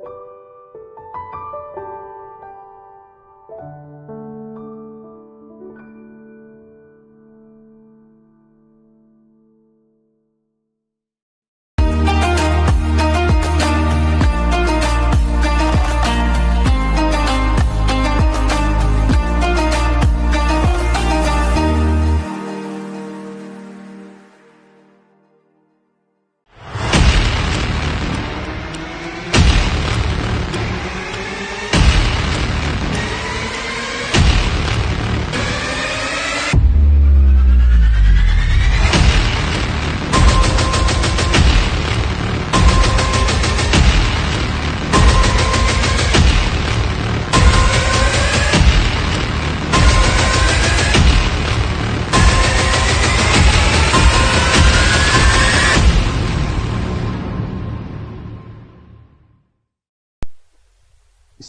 you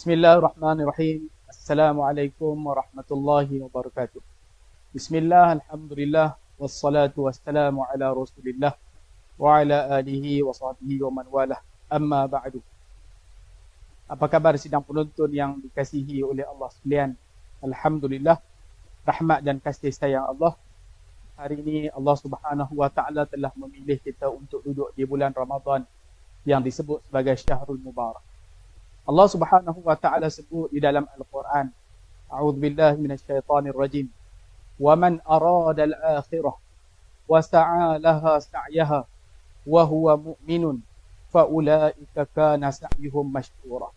Bismillahirrahmanirrahim. Assalamualaikum warahmatullahi wabarakatuh. Bismillah, alhamdulillah, wassalatu wassalamu ala rasulillah wa ala alihi wa sahbihi wa man walah. Amma ba'du. Apa khabar sidang penonton yang dikasihi oleh Allah sekalian? Alhamdulillah, rahmat dan kasih sayang Allah. Hari ini Allah subhanahu wa ta'ala telah memilih kita untuk duduk di bulan Ramadan yang disebut sebagai Syahrul Mubarak. Allah Subhanahu wa taala sebut di dalam Al-Quran, A'udzu billahi minasyaitonir rajim. Wa man arada al-akhirah wa sa'a laha sa'yaha wa huwa mu'minun fa ulaika kana sa'yuhum mashkura.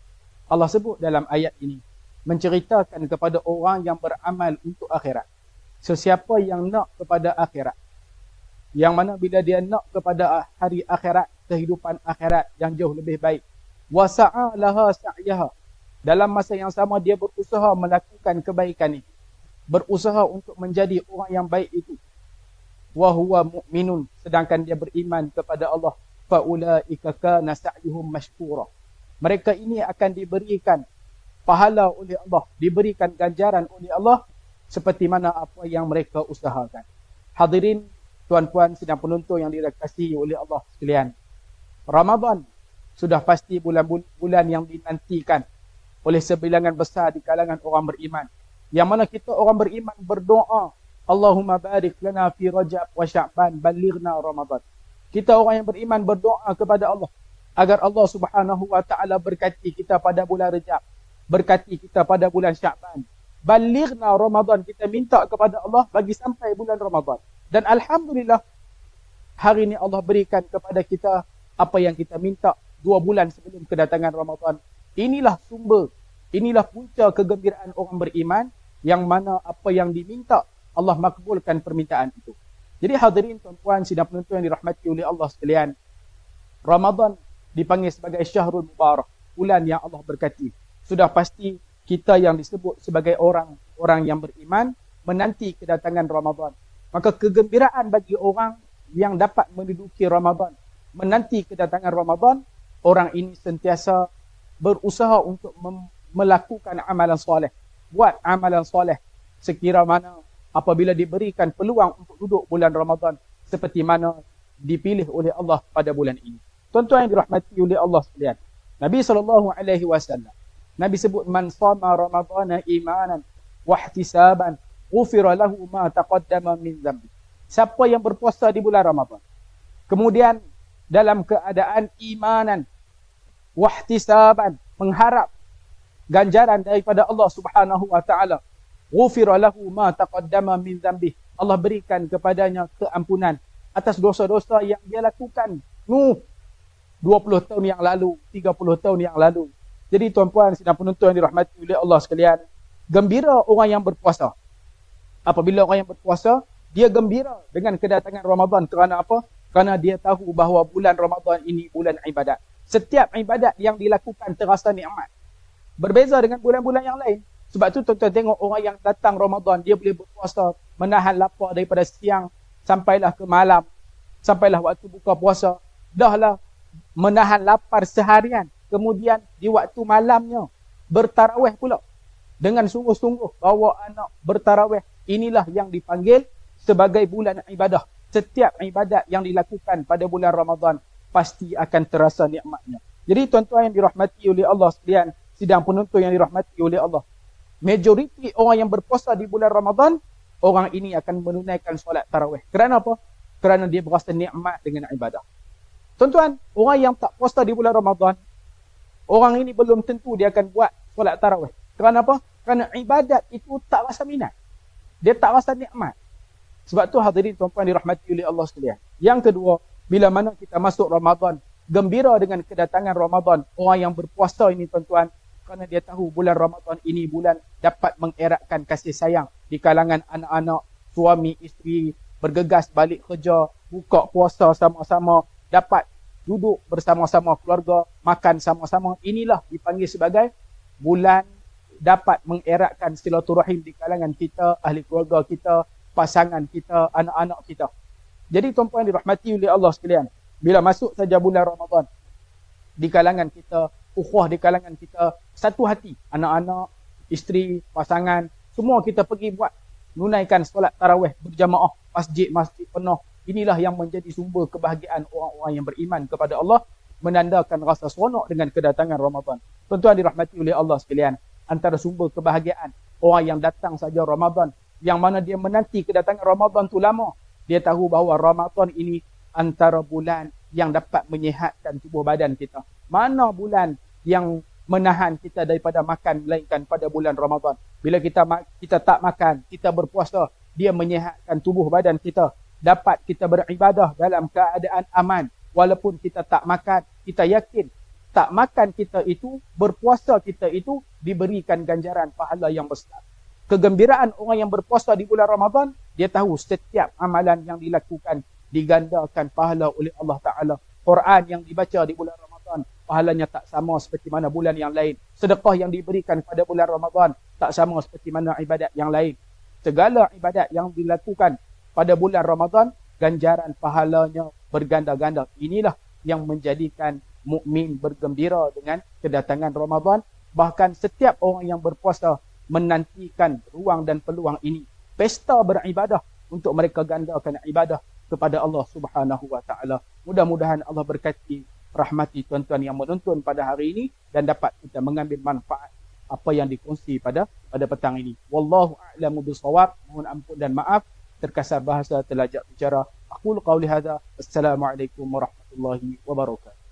Allah sebut dalam ayat ini menceritakan kepada orang yang beramal untuk akhirat. Sesiapa yang nak kepada akhirat yang mana bila dia nak kepada hari akhirat, kehidupan akhirat yang jauh lebih baik, wasa'a laha sa'yaha. Dalam masa yang sama dia berusaha melakukan kebaikan ini. Berusaha untuk menjadi orang yang baik itu. Wa huwa mu'minun sedangkan dia beriman kepada Allah. Fa ulaika kana sa'yuhum mashkura. Mereka ini akan diberikan pahala oleh Allah, diberikan ganjaran oleh Allah seperti mana apa yang mereka usahakan. Hadirin tuan-puan sedang penonton yang dirahmati oleh Allah sekalian. Ramadan sudah pasti bulan-bulan yang dinantikan oleh sebilangan besar di kalangan orang beriman. Yang mana kita orang beriman berdoa, Allahumma barik lana fi Rajab wa Sya'ban balighna Ramadan. Kita orang yang beriman berdoa kepada Allah agar Allah Subhanahu wa taala berkati kita pada bulan Rajab, berkati kita pada bulan Sya'ban. Balighna Ramadan kita minta kepada Allah bagi sampai bulan Ramadan. Dan alhamdulillah hari ini Allah berikan kepada kita apa yang kita minta dua bulan sebelum kedatangan Ramadan. Inilah sumber, inilah punca kegembiraan orang beriman yang mana apa yang diminta Allah makbulkan permintaan itu. Jadi hadirin tuan-tuan sidang penonton yang dirahmati oleh Allah sekalian. Ramadan dipanggil sebagai Syahrul Mubarak, bulan yang Allah berkati. Sudah pasti kita yang disebut sebagai orang orang yang beriman menanti kedatangan Ramadan. Maka kegembiraan bagi orang yang dapat menduduki Ramadan, menanti kedatangan Ramadan orang ini sentiasa berusaha untuk melakukan amalan soleh. Buat amalan soleh sekira mana apabila diberikan peluang untuk duduk bulan Ramadan seperti mana dipilih oleh Allah pada bulan ini. Tuan-tuan yang dirahmati oleh Allah sekalian. Nabi saw. Nabi sebut man sama Ramadan imanan wa ihtisaban ghufira lahu ma taqaddama min dhanbi. Siapa yang berpuasa di bulan Ramadan kemudian dalam keadaan imanan wahtisaban mengharap ganjaran daripada Allah Subhanahu wa taala. Ghufira lahu ma taqaddama min dhanbi. Allah berikan kepadanya keampunan atas dosa-dosa yang dia lakukan. Nu 20 tahun yang lalu 30 tahun yang lalu. Jadi tuan-puan sidang penonton yang dirahmati oleh Allah sekalian gembira orang yang berpuasa. Apabila orang yang berpuasa dia gembira dengan kedatangan Ramadan. Kerana apa? Kerana dia tahu bahawa bulan Ramadan ini bulan ibadat setiap ibadat yang dilakukan terasa nikmat. Berbeza dengan bulan-bulan yang lain. Sebab tu tuan-tuan tengok orang yang datang Ramadan, dia boleh berpuasa, menahan lapar daripada siang sampailah ke malam, sampailah waktu buka puasa. Dahlah menahan lapar seharian. Kemudian di waktu malamnya, bertarawih pula. Dengan sungguh-sungguh bawa anak bertarawih. Inilah yang dipanggil sebagai bulan ibadah. Setiap ibadat yang dilakukan pada bulan Ramadan pasti akan terasa nikmatnya. Jadi tuan-tuan yang dirahmati oleh Allah sekalian, sidang penonton yang dirahmati oleh Allah. Majoriti orang yang berpuasa di bulan Ramadan, orang ini akan menunaikan solat tarawih. Kerana apa? Kerana dia berasa nikmat dengan ibadah. Tuan-tuan, orang yang tak puasa di bulan Ramadan, orang ini belum tentu dia akan buat solat tarawih. Kerana apa? Kerana ibadat itu tak rasa minat. Dia tak rasa nikmat. Sebab tu hadirin tuan-tuan dirahmati oleh Allah sekalian. Yang kedua, bila mana kita masuk Ramadan, gembira dengan kedatangan Ramadan. Orang yang berpuasa ini tuan-tuan, kerana dia tahu bulan Ramadan ini bulan dapat mengeratkan kasih sayang di kalangan anak-anak, suami, isteri, bergegas balik kerja, buka puasa sama-sama, dapat duduk bersama-sama keluarga, makan sama-sama. Inilah dipanggil sebagai bulan dapat mengeratkan silaturahim di kalangan kita, ahli keluarga kita, pasangan kita, anak-anak kita. Jadi tuan-puan dirahmati oleh Allah sekalian. Bila masuk saja bulan Ramadan, di kalangan kita, ukhuwah di kalangan kita, satu hati. Anak-anak, isteri, pasangan, semua kita pergi buat. Nunaikan solat tarawih berjamaah, masjid-masjid penuh. Inilah yang menjadi sumber kebahagiaan orang-orang yang beriman kepada Allah. Menandakan rasa seronok dengan kedatangan Ramadan. Tuan-tuan dirahmati oleh Allah sekalian. Antara sumber kebahagiaan orang yang datang saja Ramadan yang mana dia menanti kedatangan Ramadan tu lama. Dia tahu bahawa Ramadan ini antara bulan yang dapat menyehatkan tubuh badan kita. Mana bulan yang menahan kita daripada makan melainkan pada bulan Ramadan. Bila kita kita tak makan, kita berpuasa, dia menyehatkan tubuh badan kita. Dapat kita beribadah dalam keadaan aman. Walaupun kita tak makan, kita yakin tak makan kita itu, berpuasa kita itu diberikan ganjaran pahala yang besar kegembiraan orang yang berpuasa di bulan Ramadan, dia tahu setiap amalan yang dilakukan digandakan pahala oleh Allah Ta'ala. Quran yang dibaca di bulan Ramadan, pahalanya tak sama seperti mana bulan yang lain. Sedekah yang diberikan pada bulan Ramadan, tak sama seperti mana ibadat yang lain. Segala ibadat yang dilakukan pada bulan Ramadan, ganjaran pahalanya berganda-ganda. Inilah yang menjadikan mukmin bergembira dengan kedatangan Ramadan. Bahkan setiap orang yang berpuasa menantikan ruang dan peluang ini. Pesta beribadah untuk mereka gandakan ibadah kepada Allah Subhanahu wa taala. Mudah-mudahan Allah berkati rahmati tuan-tuan yang menonton pada hari ini dan dapat kita mengambil manfaat apa yang dikongsi pada pada petang ini. Wallahu a'lamu bissawab. Mohon ampun dan maaf terkasar bahasa terlajak bicara. Aku qauli hadza. Assalamualaikum warahmatullahi wabarakatuh.